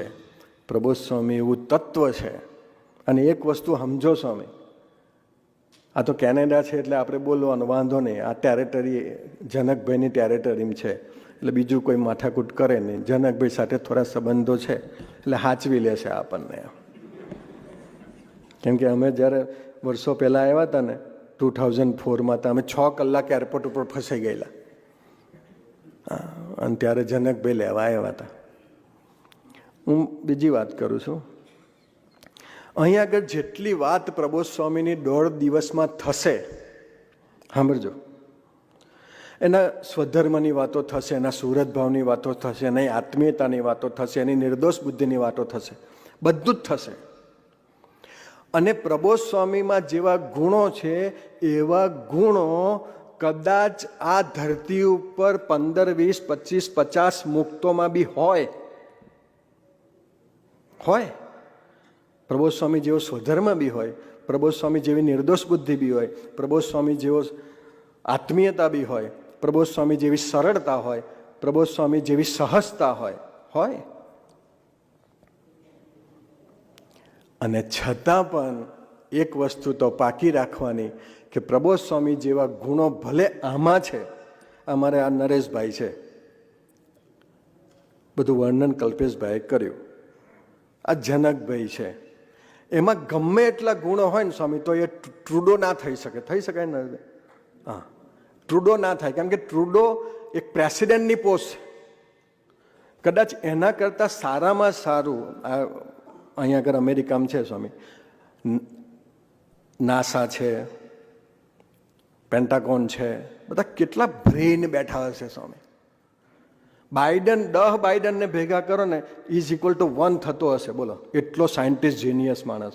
છે. પ્રબોધ સ્વામી, એવું તત્વ છે. અને એક વસ્તુ સમજો સ્વામી. આ તો કેનેડા છે એટલે આપણે બોલવાનું વાંધો નહીં. આ ટેરેટરી જનકભાઈની ટેરેટરીમ છે. એટલે બીજું કોઈ માથાકૂટ કરે નહીં. જનકભાઈ સાથે થોડા સંબંધો છે. એટલે હાચવી લે છે આપણને. કેમ કે અમે જ્યારે વર્ષો પહેલાં આવ્યા હતા ને, ટુ થાઉઝન્ડ ફોરમાં તો અમે છ કલાક એરપોર્ટ ઉપર ફસાઈ ગયેલા. અને ત્યારે જનકભાઈ લેવા આવ્યા હતા. હું બીજી વાત કરું છું. અહીંયા આગળ જેટલી વાત પ્રબોધ સ્વામીની દોઢ દિવસમાં થશે, સાંભળજો. એના સ્વધર્મની વાતો થશે, એના સુરત ભાવની વાતો થશે, એની આત્મીયતાની વાતો થશે, એની નિર્દોષ બુદ્ધિની વાતો થશે. બધું જ થશે. અને પ્રબોધ સ્વામીમાં જેવા ગુણો છે, એવા ગુણો કદાચ આ ધરતી ઉપર પંદર, વીસ, પચીસ, પચાસ મુક્તોમાં બી હોય. હોય પ્રબોધ સ્વામી જેવો સ્વધર્મ બી હોય પ્રબોધ સ્વામી જેવી નિર્દોષ બુદ્ધિ બી હોય પ્રબોધ સ્વામી જેવો આત્મીયતા બી હોય પ્રબોધ સ્વામી જેવી સરળતા હોય પ્રબોધ સ્વામી જેવી સહજતા હોય હોય. અને છતાં પણ એક વસ્તુ તો પાકી રાખવાની કે પ્રબોધ સ્વામી જેવા ગુણો ભલે આમાં છે, અમારે આ નરેશભાઈ છે. બધું વર્ણન કલ્પેશભાઈએ કર્યું. આ જનકભાઈ છે. એમાં ગમે એટલા ગુણો હોય ને સ્વામી, તો એ ટ્રુડો ના થઈ શકે. થઈ શકે ને? હા. ટ્રુડો ના થાય. કેમ કે ટ્રુડો એક પ્રેસિડેન્ટની પોસ્ટ છે. કદાચ એના કરતાં સારામાં સારું, આ અહીંયા આગળ અમેરિકામાં છે સ્વામી. નાસા છે પેન્ટાકોન છે, બધા કેટલા બ્રેઇન બેઠા હશે સ્વામી. બાઇડન, દહ બાઇડનને ભેગા કરો ને ઇઝ ઇક્વલ ટુ વન થતો હશે, બોલો. એટલો સાયન્ટિસ્ટ જીનિયસ માણસ.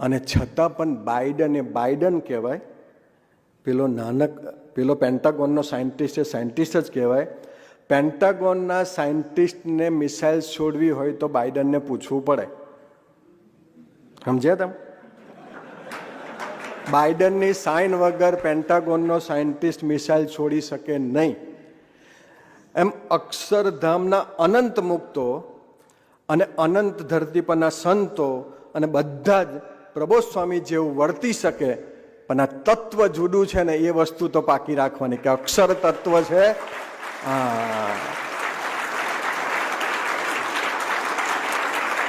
અને છતાં પણ બાઇડન એ બાઇડન કહેવાય. પેલો નાનક, પેલો પેન્ટાગોનનો સાયન્ટિસ્ટ એ સાયન્ટિસ્ટ જ કહેવાય. પેન્ટાગોનના સાયન્ટિસ્ટને મિસાઇલ છોડવી હોય તો બાઇડનને પૂછવું પડે. સમજ્યા તમે? બાઇડનની સાઇન વગર પેન્ટાગોનનો સાયન્ટિસ્ટ મિસાઇલ છોડી શકે નહીં. એમ અક્ષરધામના અનંત મુક્તો અને અનંત ધરતી પરના સંતો અને બધા જ પ્રબોધ સ્વામી જેવું વર્તી શકે, પણ આ તત્વ જુદું છે ને એ વસ્તુ તો પાકી રાખવાની કે અક્ષર તત્વ છે.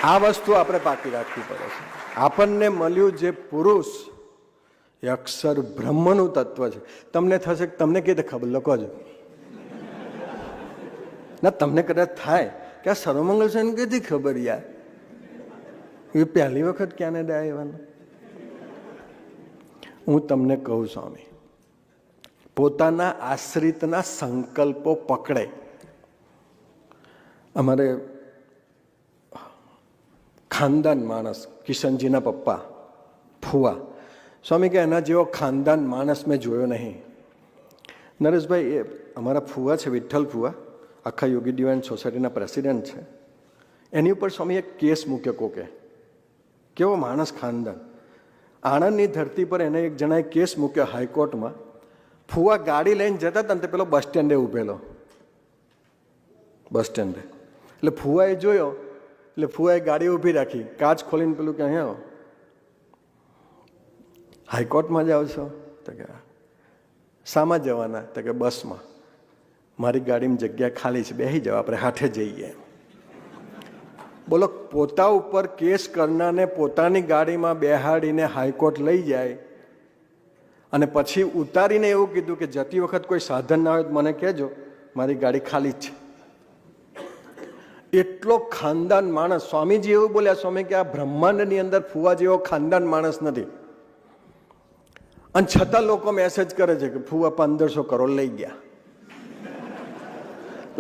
આ વસ્તુ આપણે પાકી રાખવી પડે છે. આપણને મળ્યું જે પુરુષ, એ અક્ષર બ્રહ્મનું તત્વ છે. તમને થશે તમને કઈ રીતે ખબર? લખો જ. ના, તમને કદાચ થાય કે આ સર્વમંગલ સેન કીધી ખબર યાર? એ પહેલી વખત કેનેડા આવ્યાનું હું તમને કહું સ્વામી, પોતાના આશ્રિતના સંકલ્પો પકડે. અમારે ખાનદાન માણસ, કિશનજીના પપ્પા, ફુવા. સ્વામી કે એના જેવો ખાનદાન માણસ મેં જોયો નહીં. નરેશભાઈ, એ અમારા ફુવા છે, વિઠ્ઠલ ફુવા. આખા યોગી દિવાન સોસાયટીના પ્રેસિડેન્ટ છે. એની ઉપર સ્વામી એક કેસ મૂક્યો કોકે? કેવો માણસ ખાનદાન? આણંદની ધરતી પર એને એક જણાએ કેસ મૂક્યો હાઈકોર્ટમાં. ફુવા ગાડી લઈને જતા હતા ને તે પેલો બસ સ્ટેન્ડે ઊભેલો બસ સ્ટેન્ડે. એટલે ફુવાએ જોયો, એટલે ફુવાએ ગાડી ઊભી રાખી. કાચ ખોલીને પેલું કે અહીંયા હાઈકોર્ટમાં જાઓ છો? તો કે શામાં જવાના. તો કે, બસમાં. મારી ગાડીમાં જગ્યા ખાલી છે બેસી જાઓ, આપણે હાથે જઈએ. બોલો, પોતા ઉપર કેસ કરનારને પોતાની ગાડીમાં બેહાડીને હાઈકોર્ટ લઈ જાય અને પછી ઉતારીને એવું કીધું કે જતી વખત કોઈ સાધન ના હોય તો મને કહેજો, મારી ગાડી ખાલી છે. એટલો ખાનદાન માણસ, સ્વામીજી એવું બોલ્યા, સ્વામી, કે આ બ્રહ્માંડની અંદર ફુવા જેવો ખાનદાન માણસ નથી. અને છતાં લોકો મેસેજ કરે છે કે ફુવા પંદરસો કરોડ લઈ ગયા.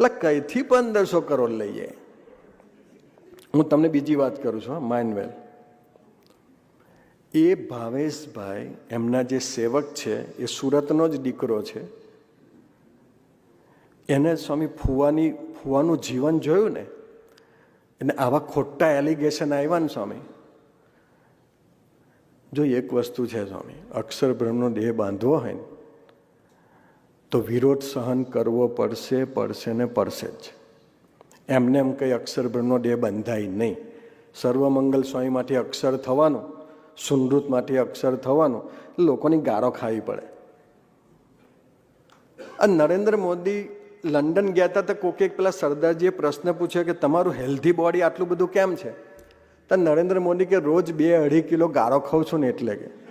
એટલે કઈથી પંદરસો કરોડ લઈએ? હું તમને બીજી વાત કરું છું, હા, માઇનવેલ. એ ભાવેશભાઈ એમના જે સેવક છે, એ સુરતનો જ દીકરો છે. એને સ્વામી ફુવાની, ફુવાનું જીવન જોયું ને? એને આવા ખોટા એલિગેશન આવ્યા ને સ્વામી? જો એક વસ્તુ છે સ્વામી અક્ષર બ્રહ્મનો દેહ બાંધવો હોય ને તો વિરોધ સહન કરવો પડશે પડશે ને પડશે જ. એમને એમ કંઈ અક્ષરભ્રમનો દેહ બંધાય નહીં. સર્વમંગલ સ્વામીમાંથી અક્ષર થવાનું, સુનૃતમાંથી અક્ષર થવાનું, લોકોની ગાળો ખાવી પડે. અને નરેન્દ્ર મોદી લંડન ગયા હતા તો કોકે પેલા સરદારજીએ પ્રશ્ન પૂછ્યો કે તમારું હેલ્ધી બોડી આટલું બધું કેમ છે? તો નરેન્દ્ર મોદી કે રોજ બે અઢી કિલો ગારો ખાઉં છું ને એટલે કે.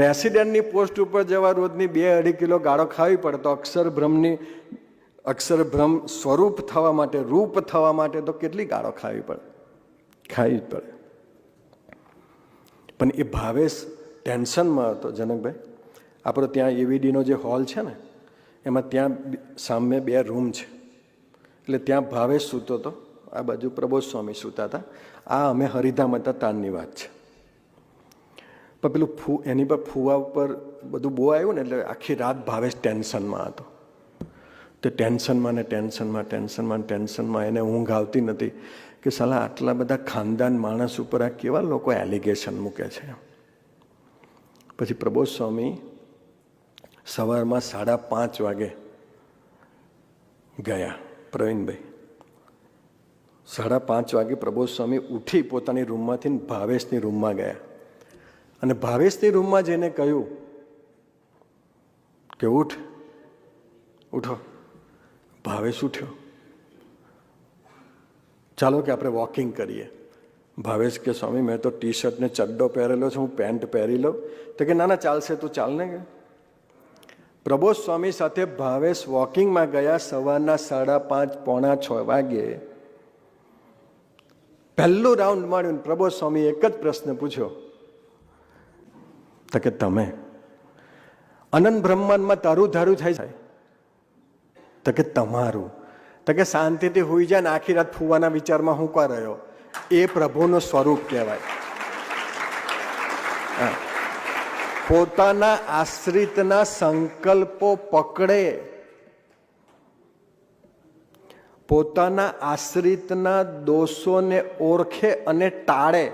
પ્રેસિડેન્ટની પોસ્ટ ઉપર જવા રોજની બે અઢી કિલો ગાળો ખાવી પડે તો અક્ષર અક્ષરભ્રમ સ્વરૂપ થવા માટે, રૂપ થવા માટે તો કેટલી ગાળો ખાવી પડે? ખાવી જ પડે. પણ એ ભાવેશ ટેન્શનમાં હતો જનકભાઈ. આપણો ત્યાં એવીડીનો જે હોલ છે ને, એમાં ત્યાં સામે બે રૂમ છે. એટલે ત્યાં ભાવેશ સૂતો હતો આ બાજુ પ્રબોધ સ્વામી સૂતા હતા. આ અમે હરિધામ હતા, તાનની વાત છે. પણ પેલું ફૂ, એની પર ફૂવા ઉપર બધું બહુ આવ્યું ને એટલે આખી રાત ભાવેશ ટેન્શનમાં હતો. તે ટેન્શનમાં ને ટેન્શનમાં ટેન્શનમાં ટેન્શનમાં એને ઊંઘ આવતી નથી કે સાલા આટલા બધા ખાનદાન માણસ ઉપર આ કેવા લોકો એલિગેશન મૂકે છે? પછી પ્રબોધ સ્વામી સવારમાં સાડા પાંચ વાગે ગયા, પ્રવીણભાઈ. સાડા પાંચ વાગે પ્રબોધ સ્વામી ઉઠી પોતાની રૂમમાંથી ભાવેશની રૂમમાં ગયા. અને ભાવેશની રૂમમાં જઈને કહ્યું કે ઉઠ, ઉઠો. ભાવેશ ઉઠ્યો. ચાલો કે આપણે વોકિંગ કરીએ. ભાવેશ કે, સ્વામી, મેં તો ટી શર્ટ ને ચડ્ડો પહેરેલો છે, હું પેન્ટ પહેરી લઉં. તો કે, ના ના, ચાલશે તું ચાલને કે પ્રબોધ સ્વામી સાથે ભાવેશ વોકિંગમાં ગયા સવારના સાડા પાંચ, પોણા છ વાગે. પહેલું રાઉન્ડ માંડ્યું પ્રબોધ સ્વામી એક જ પ્રશ્ન પૂછ્યો. તો કે તમે. અનંત બ્રહ્માંડમાં તારું ધારું થાય તો કે તમારું. તો કે શાંતિથી હોઈ જાય ને આખી રાત ફૂવાના વિચારમાં હું કા રહ્યો? એ પ્રભુનું સ્વરૂપ કહેવાય. પોતાના આશ્રિતના સંકલ્પો પકડે. પોતાના આશ્રિતના દોષોને ઓળખે અને ટાળે.